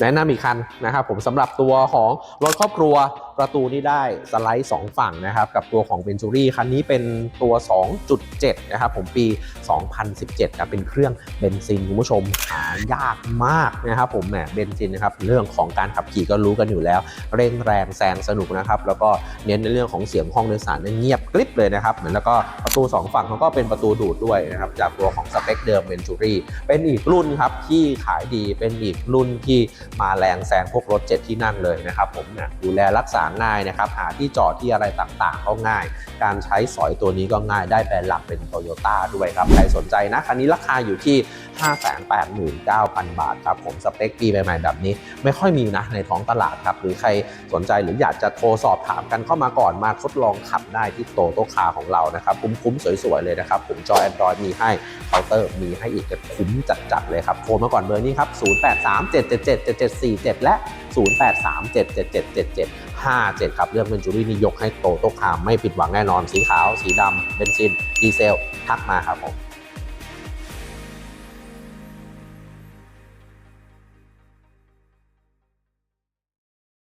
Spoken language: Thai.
แนะนำอีกคันนะครับผมสำหรับตัวของรถครอบครัวประตูนี่ได้สไลด์ 2 ฝั่งนะครับ กับตัวของเบนจูรี่คันนี้เป็นตัว 2.7 นะครับ ผมปี 2017ครับเป็นเครื่องเบนซินคุณผู้ชมหายากมากนะครับผมแหมเบนซินนะครับเรื่องของการขับขี่ก็รู้กันอยู่แล้ว เร่งแรงแซงสนุกนะครับ แล้วก็เน้นในเรื่องของเสียงห้องโดยสารเนี่ยเงียบกริบเลยนะครับเหมือนแล้วก็ประตู 2 ฝั่งเขาก็เป็นประตูดูดด้วยนะครับจากตัวของสเปคเดิมเบนจูรี่เป็นอีกรุ่นครับที่ขายดีเป็นอีกรุ่นที่มาแรงแซงพวกรถ 7 ที่นั่งเลยนะครับผมเนี่ยดูแลรักษาง่ายนะครับ หาที่จอดที่อะไรต่างๆ ก็ง่าย การใช้สอยตัวนี้ก็ง่ายได้แบรนด์หลักเป็นโตโยต้าด้วยครับ ใครสนใจนะ คันนี้ราคาอยู่ที่ 589,000 บาทครับ ผมสเปคปีใหม่ๆแบบนี้ ไม่ค่อยมีนะในท้องตลาดครับ หรือใครสนใจหรืออยากจะโทรสอบถามกันเข้ามาก่อนมาทดลองขับได้ที่โตโตคาของเรานะครับคุ้มๆสวยๆเลยนะครับผมจอ Android มีให้เคาน์เตอร์มีให้อีกจะคุ้มจัดๆเลยครับโทรมาก่อนเบอร์นี้ครับ 0837777747 และ 0837777757 ครับเรื่องเบนจูรี่นี่ยกให้โตโตคามไม่ผิดหวังแน่นอนสีขาว สีดำเบนซิน ดีเซล ทักมาครับผม